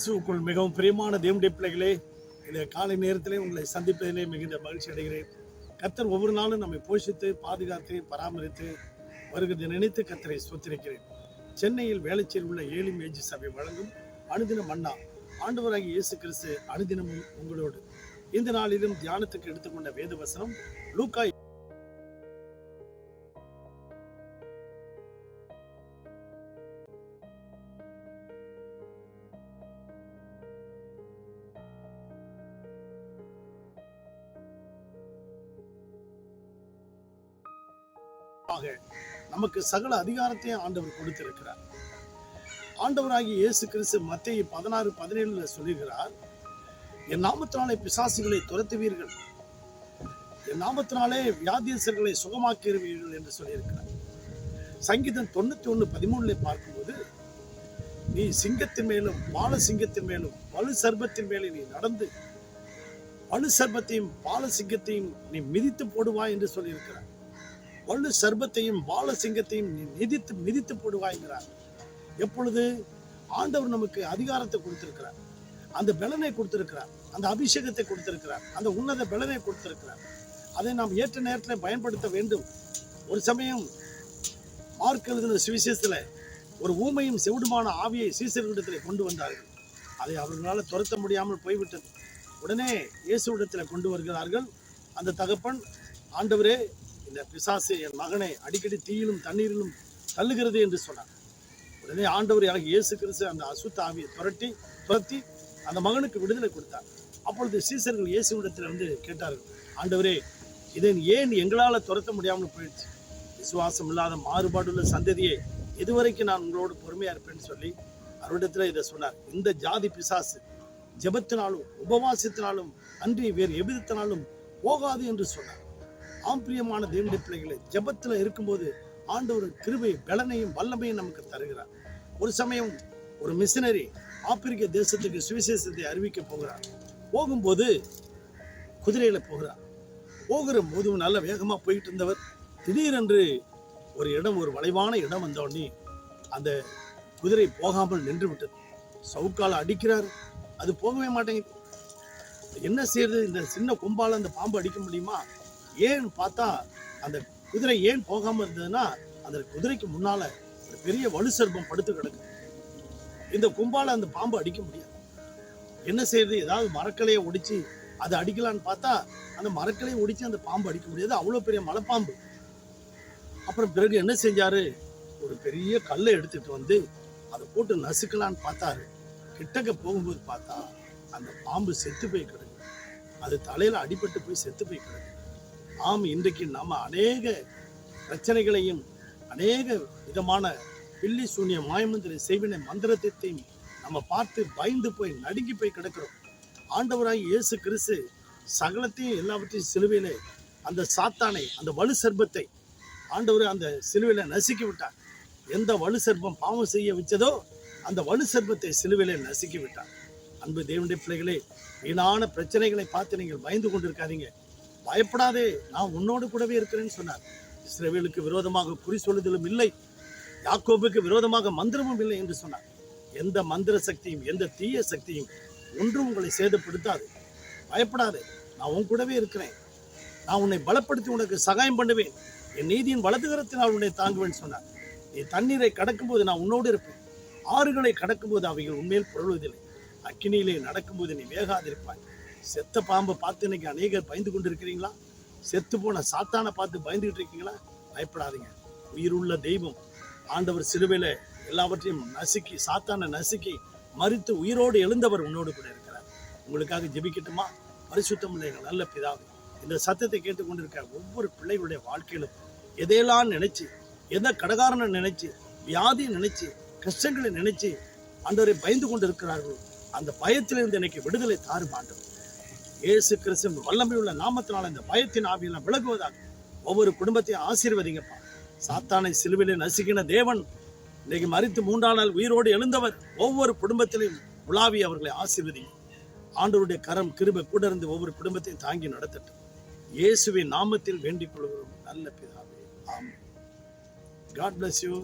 இயேசுக்குள் மிகவும் பிரியமான தேவனுடைய பிள்ளைகளே இந்த காலை நேரத்திலே உங்களை சந்திப்பதிலே மிகுந்த மகிழ்ச்சி அடைகிறேன். கத்தர் ஒவ்வொரு நாளும் நம்மை போஷித்து பாதுகாத்து பராமரித்து வருகிறது நினைத்து கத்தரை சொத்திருக்கிறேன் சென்னையில் வேளச்சேரி உள்ள ஏழு மேஜி சபை வழங்கும் அனுதின மன்னா ஆண்டவராகிய இயேசு கிறிஸ்து அனுதினமும் உங்களோடு. இந்த நாளிலும் தியானத்துக்கு எடுத்துக்கொண்ட வேத வசனம் லூக்கா மூலமாக நமக்கு சகல அதிகாரத்தையும் ஆண்டவர் கொடுத்திருக்கிறார். ஆண்டவராகிய இயேசு கிறிஸ்து மத்திய பதினாறு பதினேழுல சொல்லுகிறார் என் நாமத்தினாலே பிசாசுகளை துரத்துவீர்கள். என் நாமத்தினாலே வியாதியசர்களை சுகமாக்குவீர்கள் என்று சொல்லியிருக்கிறார். சங்கீதம் தொண்ணூத்தி ஒண்ணு பதிமூணுல பார்க்கும்போது நீ சிங்கத்தின் மேலும் பால சிங்கத்தின் மேலும் வலு சர்பத்தின் மேலே நீ நடந்து வலு சர்பத்தையும் பால சிங்கத்தையும் நீ மிதித்து போடுவாய் என்று சொல்லியிருக்கிறார். வலு சர்பத்தையும் பால சிங்கத்தையும் மிதித்து மிதித்து போடுவாய்கிறார் எப்பொழுது ஆண்டவர் நமக்கு அதிகாரத்தை கொடுத்திருக்கிறார். அந்த பலனை கொடுத்திருக்கிறார். அந்த அபிஷேகத்தை கொடுத்திருக்கிறார். அந்த உன்னத பலனை கொடுத்திருக்கிறார். அதை நாம் ஏற்ற நேரத்தில் பயன்படுத்த வேண்டும். ஒரு சமயம் மார்க் எழுதின சுவிசேஷத்தில் ஒரு ஊமையும் செவிடுமான ஆவியை சீசர்களிடத்தில் கொண்டு வந்தார்கள். அதை அவர்களால் துரத்த முடியாமல் போய்விட்டது. உடனே இயேசுவிடத்தில் கொண்டு வருகிறார்கள். அந்த தகப்பன் ஆண்டவரே இந்த பிசாசு என் மகனை அடிக்கடி தீயிலும் தண்ணீரிலும் தள்ளுகிறது என்று சொன்னார். உடனே ஆண்டவர் எனக்கு இயேசு கிறிஸ்து அந்த அசுத்த ஆவியை துரட்டி துரத்தி அந்த மகனுக்கு விடுதலை கொடுத்தார். அப்பொழுது சீசர்கள் இயேசுவிடத்தில் வந்து கேட்டார்கள் ஆண்டவரே இதை ஏன் எங்களால் துரத்த முடியாமல் போயிடுச்சு? விசுவாசம் இல்லாத மாறுபாடுள்ள சந்ததியை இதுவரைக்கும் நான் உங்களோடு பொறுமையாக இருப்பேன்னு சொல்லி அவரிடத்தில் இதை சொன்னார். இந்த ஜாதி பிசாசு ஜெபத்தினாலும் உபவாசத்தினாலும் அன்றி வேறு எவ்விதத்தினாலும் போகாது என்று சொன்னார். ஆம் பிரியமான தேவனுடைய பிள்ளைகளை ஜபத்தில் இருக்கும்போது ஆண்டவர் கிருபை பலனையும் வல்லமையும் நமக்கு தருகிறார். ஒரு சமயம் ஒரு மிஷினரி ஆப்பிரிக்க தேசத்துக்கு சுவிசேஷத்தை அறிவிக்க போகிறார். போகும்போது குதிரையில் போகிறார். போகிற போது நல்ல வேகமாக போயிட்டு இருந்தவர் திடீரென்று ஒரு இடம் ஒரு வளைவான இடம் வந்தோடனே அந்த குதிரை போகாமல் நின்று விட்டது. சவுக்கால் அடிக்கிறார். அது போகவே மாட்டேங்குது. என்ன செய்யறது? இந்த சின்ன கொம்பால் அந்த பாம்பு அடிக்க முடியுமா? ஏன்னு பார்த்தா அந்த குதிரை ஏன் போகாமல் இருந்ததுன்னா அந்த குதிரைக்கு முன்னால் ஒரு பெரிய வலு சர்பம் படுத்து கிடக்கு. இந்த கும்பால் அந்த பாம்பு அடிக்க முடியாது. என்ன செய்யறது ஏதாவது மரக்கலையை ஒடிச்சு அதை அடிக்கலான்னு பார்த்தா அந்த மரக்கலையை ஒடிச்சு அந்த பாம்பு அடிக்க முடியாது. அவ்வளோ பெரிய மலைப்பாம்பு. அப்புறம் பிறகு என்ன செஞ்சாரு? ஒரு பெரிய கல்லை எடுத்துட்டு வந்து அதை போட்டு நசுக்கலான்னு பார்த்தாரு. கிட்டக்க போகும்போது பார்த்தா அந்த பாம்பு செத்து போய் கிடக்கு. அது தலையில் அடிபட்டு போய் செத்து போய் கிடக்கு. ஆம் இன்றைக்கு நாம் அநேக பிரச்சனைகளையும் அநேக விதமான பில்லி சூனிய மாயமந்திர செய்வினை மந்திரத்தையும் நம்ம பார்த்து பயந்து போய் நடுங்கி போய் கிடக்கிறோம். ஆண்டவராகி இயேசு கிறிஸ்து சகலத்தையும் எல்லாவற்றையும் சிலுவையில் அந்த சாத்தானை அந்த வலு சர்பத்தை ஆண்டவர் அந்த சிலுவையில் நசுக்கி விட்டார். எந்த வலு சர்பம் பாவம் செய்ய வச்சதோ அந்த வலு சர்பத்தை சிலுவையில் நசுக்கி விட்டார். அன்பு தேவனுடைய பிள்ளைகளே வீணான பிரச்சனைகளை பார்த்து நீங்கள் பயந்து கொண்டிருக்காதீங்க. பயப்படாதே நான் உன்னோடு கூடவே இருக்கிறேன்னு சொன்னார். இஸ்ரேவேலுக்கு விரோதமாக குறி சொல்லுதலும் இல்லை. யாக்கோபுக்கு விரோதமாக மந்திரமும் இல்லை என்று சொன்னார். எந்த மந்திர சக்தியும் எந்த தீய சக்தியும் ஒன்றும் உங்களை சேதப்படுத்தாது. பயப்படாதே நான் உன் கூடவே இருக்கிறேன். நான் உன்னை பலப்படுத்தி உனக்கு சகாயம் பண்ணுவேன். என் நீதியின் வலதுகரத்தினால் உன்னை தாங்குவேன் சொன்னார். நீ தண்ணீரை கடக்கும்போது நான் உன்னோடு இருப்பேன். ஆறுகளை கடக்கும்போது அவைகள் உண்மையில் புரளுவதில்லை. அக்கினியிலே நடக்கும்போது நீ வேகாதிருப்பாய். செத்த பாம்பை பார்த்து இன்னைக்கு அநேகர் பயந்து கொண்டு இருக்கிறீங்களா செத்து போன சாத்தானை பார்த்து பயந்துகிட்டு இருக்கீங்களா? பயப்படாதீங்க. உயிருள்ள தெய்வம். ஆண்டவர் சிலுவையில எல்லாவற்றையும் நசுக்கி சாத்தானை நசுக்கி மறித்து உயிரோடு எழுந்தவர் உன்னோடு கூட இருக்கிறார். உங்களுக்காக ஜெபிக்கட்டுமா? பரிசுத்தம் உள்ள நல்ல பிதாவே இந்த சத்தத்தை கேட்டுக்கொண்டிருக்க ஒவ்வொரு பிள்ளைகளுடைய வாழ்க்கையிலும் எதையெல்லாம் நினைச்சு எதை கடகாரனை நினைச்சு வியாதி நினைச்சு கஷ்டங்களை நினைச்சு ஆண்டவரை பயந்து கொண்டு இருக்கிறார்களோ அந்த பயத்திலிருந்து எனக்கு விடுதலை தாரும் ஆண்டவர் இயேசு கிறிஸ்து வல்லமை உள்ள நாமத்தினால் இந்த பயத்தின் ஆவியெல்லாம் விலகுவதாக. ஒவ்வொரு குடும்பத்தையும் ஆசீர்வதிங்கப்பா. சாத்தானை சிலுவிலே நசுக்கின தேவன் இன்னைக்கு மறித்து மூன்றாம் நாள் உயிரோடு எழுந்தவர். ஒவ்வொரு குடும்பத்திலையும் உலாவி அவர்களை ஆசீர்வதிங்க. ஆண்டவருடைய கரம் கிருபை கூட இருந்து ஒவ்வொரு குடும்பத்தையும் தாங்கி நடத்தட்டும். இயேசுவின் நாமத்தில் வேண்டிக் கொள்கிறோம். நல்ல பிதாவே ஆமாம் காட் பிளஸ் யூ